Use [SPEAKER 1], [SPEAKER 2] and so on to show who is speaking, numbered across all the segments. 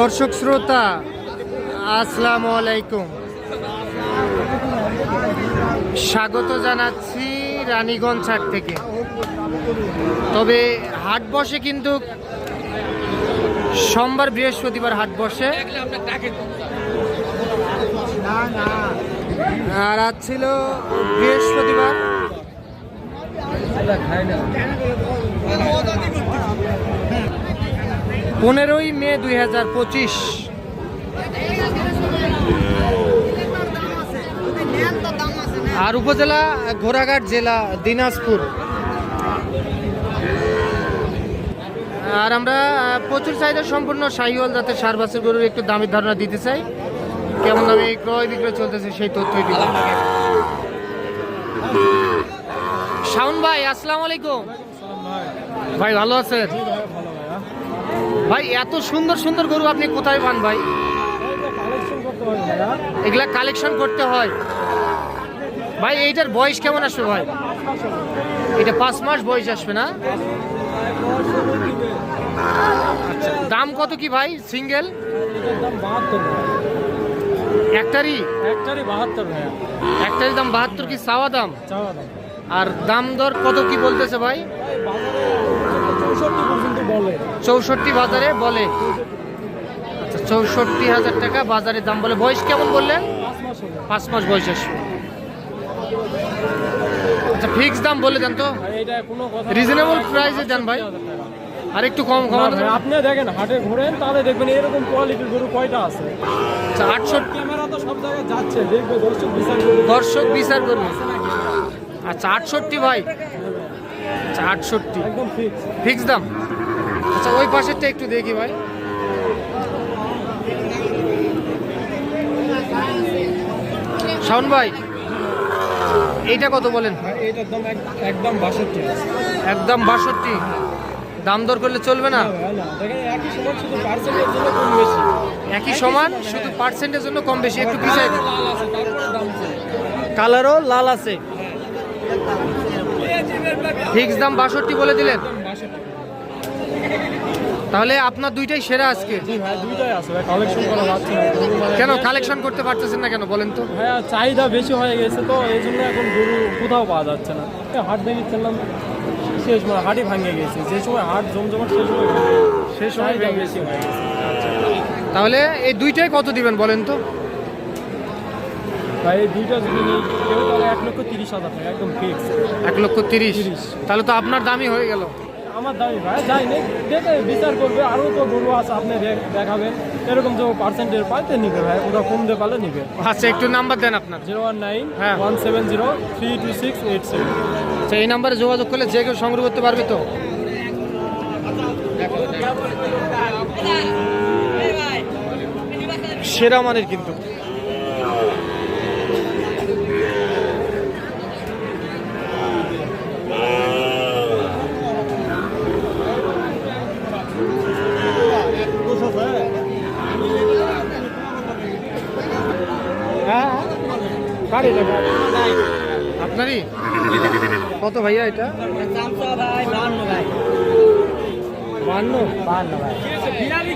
[SPEAKER 1] দর্শক শ্রোতা, আসসালামু আলাইকুম। স্বাগত জানাচ্ছি রানীগঞ্জ হাট থেকে। তবে হাট বসে কিন্তু সোমবার বৃহস্পতিবার হাট বসে। আর আজ ছিল বৃহস্পতিবার। পনেরোই মে দুই হাজার পঁচিশ। আর উপজেলা ঘোড়াঘাট জেলা দিনাজপুর। আর আমরা প্রচুর চাহিদা সম্পূর্ণ শাহিওয়াল যাতে সার, বাছুর গরুর একটু দামের ধারণা দিতে চাই। কেমন দামে ক্রয় বিক্রয় চলতেছে সেই তথ্যই দিব শাওন ভাই, আসসালামু আলাইকুম। ভাই, ভালো আছেন? ভাই এত সুন্দর সুন্দর গরু আপনি কোথায় পান ভাই? এগুলা কালেকশন করতে হয়। ভাই এইটার বয়স কেমন আসবে ভাই? এটা পাঁচ মাস বয়স আসবে না? আচ্ছা দাম কত কি ভাই সিঙ্গেল একটারই?
[SPEAKER 2] একটারই বাহাত্তর
[SPEAKER 1] একটারই দাম বাহাত্তর কি চাওয়া দাম? আর দাম দর কত কি বলতেছে ভাই?
[SPEAKER 2] চৌষট্টি
[SPEAKER 1] বাজারে বলে। আচ্ছা চৌষট্টি হাজার টাকা বাজারে দাম বলে। বয়স কেমন বললেন?
[SPEAKER 2] পাঁচ মাস
[SPEAKER 1] বয়স আসবে আচ্ছা ফিক্স দাম বলে দেন তো। রিজনেবল প্রাইসে দেন ভাই? আর একটু কম কমানো?
[SPEAKER 2] আপনি দেখেন হাটে ঘোরেন তাহলে দেখবেন এরকম কোয়ালিটির গরু কয়টা আছে?
[SPEAKER 1] আচ্ছা আটষট্টি
[SPEAKER 2] ক্যামেরা তো সব জায়গায় যাচ্ছে দেখবে দর্শক বিচার করবে।
[SPEAKER 1] দর্শক বিচার করবে। আচ্ছা আটষট্টি ভাই। আচ্ছা আটষট্টি।
[SPEAKER 2] একদম ফিক্স
[SPEAKER 1] ফিক্স দাম? আচ্ছা ওই পাশেরটা একটু দেখি ভাই। শাওন ভাই এইটা কত বলেন?
[SPEAKER 2] একদম বাষট্টি।
[SPEAKER 1] একদম বাষট্টি। দাম দর করলে চলবে না?
[SPEAKER 2] একই
[SPEAKER 1] সমান শুধু পার্সেন্টের জন্য কম বেশি। একটু
[SPEAKER 2] দাম চাই।
[SPEAKER 1] কালারও লাল আছে। ফিক্স দাম বাষট্টি বলে দিলেন। তাহলে আপনার দুইটাই সেরা আজকে?
[SPEAKER 2] মানে-
[SPEAKER 1] কেন কালেকশন করতে পারতেছেন না কেন বলেন তো।
[SPEAKER 2] ভাইয়া চাহিদা বেশি হয়ে গেছে তো এই জন্য এখন গরু কোথাও পাওয়া যাচ্ছে না। হাট ভেঙে ফেললাম শেষ সময় হাটই ভাঙে গেছে। যে সময় হাট জমজমাট সেই সময়
[SPEAKER 1] সেই সময় ভেঙে
[SPEAKER 2] বেশি হয়ে গেছে।
[SPEAKER 1] তাহলে এই দুইটাই কত দিবেন বলেন তো?
[SPEAKER 2] ভাই এই দুইটা যদি নিই কেউ তাহলে এক লক্ষ তিরিশ হাজার টাকা একদম ফিক্স
[SPEAKER 1] এক লক্ষ তিরিশ। তাহলে তো আপনার দামই হয়ে গেল।
[SPEAKER 2] আমার দামি ভাই যাই নেই দেখে বিচার করবে আরও তো গরু আছে আপনি দেখাবেন। এরকম যে পার্সেন্টের পাইতে নিবে ভাই ওটা কম দিয়ে পালে নিবে।
[SPEAKER 1] আচ্ছা একটু নাম্বার দেন আপনার।
[SPEAKER 2] জিরো ওয়ান নাইন
[SPEAKER 1] হ্যাঁ।
[SPEAKER 2] One seven zero three two six eight seven.
[SPEAKER 1] আচ্ছা এই নাম্বারে যোগাযোগ করলে যে কেউ সংগ্রহ করতে পারবে তো? সেরা মানের কিন্তু। আপনারই? কত ভাইয়া এটা? বান্ন।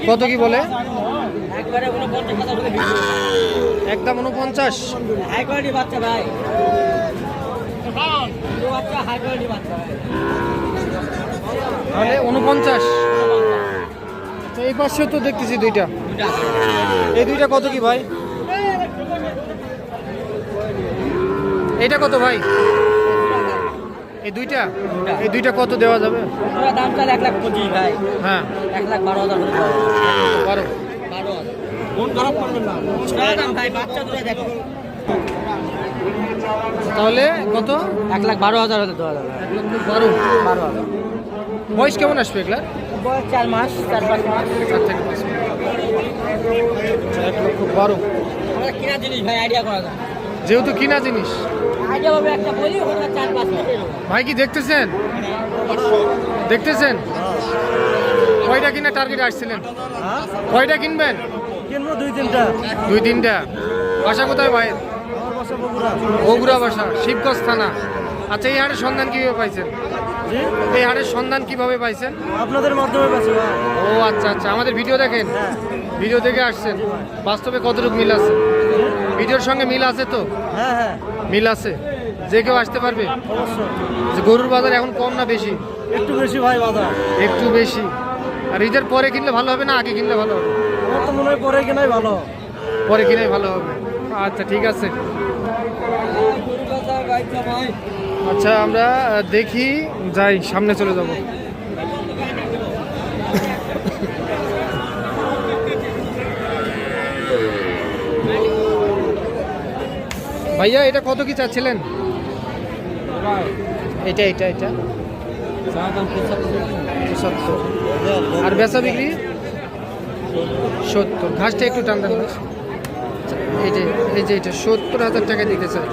[SPEAKER 1] কত কি বলে? একদম উনপঞ্চাশ।
[SPEAKER 3] ভাই
[SPEAKER 1] তাহলে উনপঞ্চাশ। এই পাশেও তো দেখতেছি দুইটা। এই দুইটা কত কি ভাই? এটা কত ভাই? এই দুইটা? এই দুইটা কত দেওয়া যাবে?
[SPEAKER 3] দাম চাল এক লাখ পঁচিশ ভাই।
[SPEAKER 1] হ্যাঁ।
[SPEAKER 3] এক লাখ বারো হাজার।
[SPEAKER 1] বারো।
[SPEAKER 3] বারো
[SPEAKER 1] তাহলে কত?
[SPEAKER 3] এক লাখ বারো হাজার হতে দেওয়া যাবে।
[SPEAKER 1] বারো।
[SPEAKER 3] বারো হাজার।
[SPEAKER 1] বয়স কেমন আসবে এগুলা?
[SPEAKER 3] বয়স চার মাস চার পাঁচ মাস।
[SPEAKER 1] চার থেকে পাঁচ মাস। এক লক্ষ বারো।
[SPEAKER 3] কিনা জিনিস ভাই আইডিয়া করা যায়।
[SPEAKER 1] যেহেতু কিনা জিনিস। ভাই কি দেখতেছেন? দেখতেছেন? কয়টা কিনে টার্গেট আসছিলেন? কয়টা কিনবেন?
[SPEAKER 2] কিনবো দুই তিনটা।
[SPEAKER 1] দুই তিনটা। বাসা কোথায় ভাই?
[SPEAKER 2] বগুড়া।
[SPEAKER 1] বাসা শিবগঞ্জ থানা। আচ্ছা এই হাটের সন্ধান কীভাবে পাইছেন? এই হাটের সন্ধান কীভাবে পাইছেন?
[SPEAKER 4] আপনাদের মাধ্যমে
[SPEAKER 1] ও আচ্ছা আচ্ছা। আমাদের ভিডিও দেখেন?
[SPEAKER 4] হ্যাঁ।
[SPEAKER 1] ভিডিও দেখে আসছেন। বাস্তবে কতটুকু মিল আছে? ভিডিওর সঙ্গে মিল আছে তো?
[SPEAKER 4] হ্যাঁ হ্যাঁ।
[SPEAKER 1] মিল আছে? যে কেউ আসতে পারবে?
[SPEAKER 4] অবশ্যই।
[SPEAKER 1] যে গরুর বাজার এখন কম না বেশি?
[SPEAKER 4] একটু বেশি ভাই বাধা
[SPEAKER 1] একটু বেশি। আর ঈদের পরে কিনলে ভালো হবে না আগে কিনলে ভালো হবে?
[SPEAKER 4] আমার তো মনে হয় পরে কেনাই ভালো
[SPEAKER 1] পরে কিনাই ভালো হবে। আচ্ছা ঠিক আছে। আচ্ছা আমরা দেখি যাই সামনে চলে যাব। ভাইয়া, এটা কত কি চাচ্ছিলেন? এটা এটা এটা। আর বেচা বিক্রি? সত্তর। ঘাসটা একটু টান ঘাস। এই যে এই যে, এটা সত্তর হাজার টাকা দিতে চাই।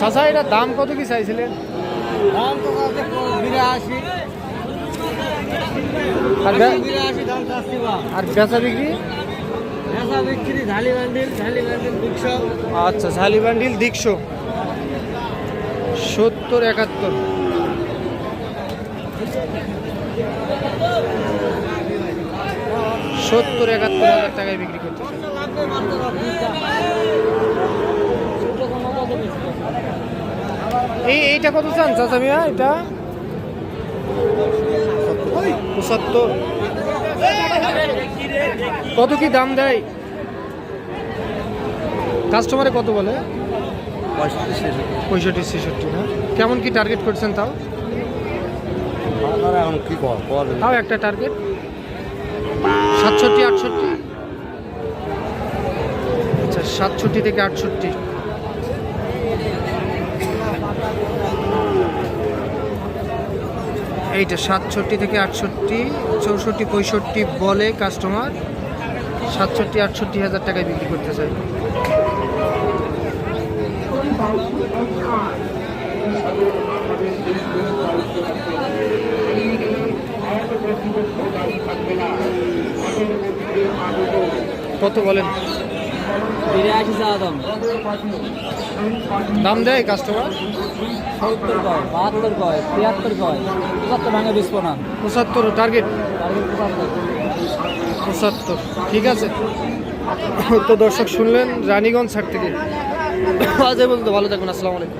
[SPEAKER 1] চাচা এটা দাম কত কি চাইছিলেন
[SPEAKER 4] দাম তো বিরাশি।
[SPEAKER 1] আর বেচা বিক্রি? আচ্ছা ঝালি বান্ডিল দিকশো সত্তর একাত্তর। সত্তর একাত্তর হাজার টাকায় বিক্রি করতে এই এইটা কত চান চাচা মিয়া এটা? পঁচাত্তর। কত কি দাম দেয়? কাস্টমারে কত বলে? পঁয়ষট্টি ছেষট্টি। না? কেমন কি টার্গেট করছেন তাও?
[SPEAKER 4] এখন কি
[SPEAKER 1] তাও একটা টার্গেট সাতষট্টি আটষট্টি? আচ্ছা সাতষট্টি থেকে আটষট্টি। এইটা সাতষট্টি থেকে আটষট্টি চৌষট্টি পঁয়ষট্টি বলে কাস্টমার সাতষট্টি আটষট্টি হাজার টাকায় বিক্রি করতে চাই কত বলেন?
[SPEAKER 4] দাম।
[SPEAKER 1] দাম দেয় কাস্টমার
[SPEAKER 4] সত্তর কয় বাহাত্তর কয় তিয়াত্তর কয় পঁচাত্তর ভাঙে পোনা
[SPEAKER 1] পঁচাত্তর টার্গেট
[SPEAKER 4] পঁচাত্তর
[SPEAKER 1] ঠিক আছে। তো দর্শক শুনলেন রানীগঞ্জ ছাড় থেকে। আজ বলতে পর্যন্ত ভালো থাকবেন আসসালামু আলাইকুম।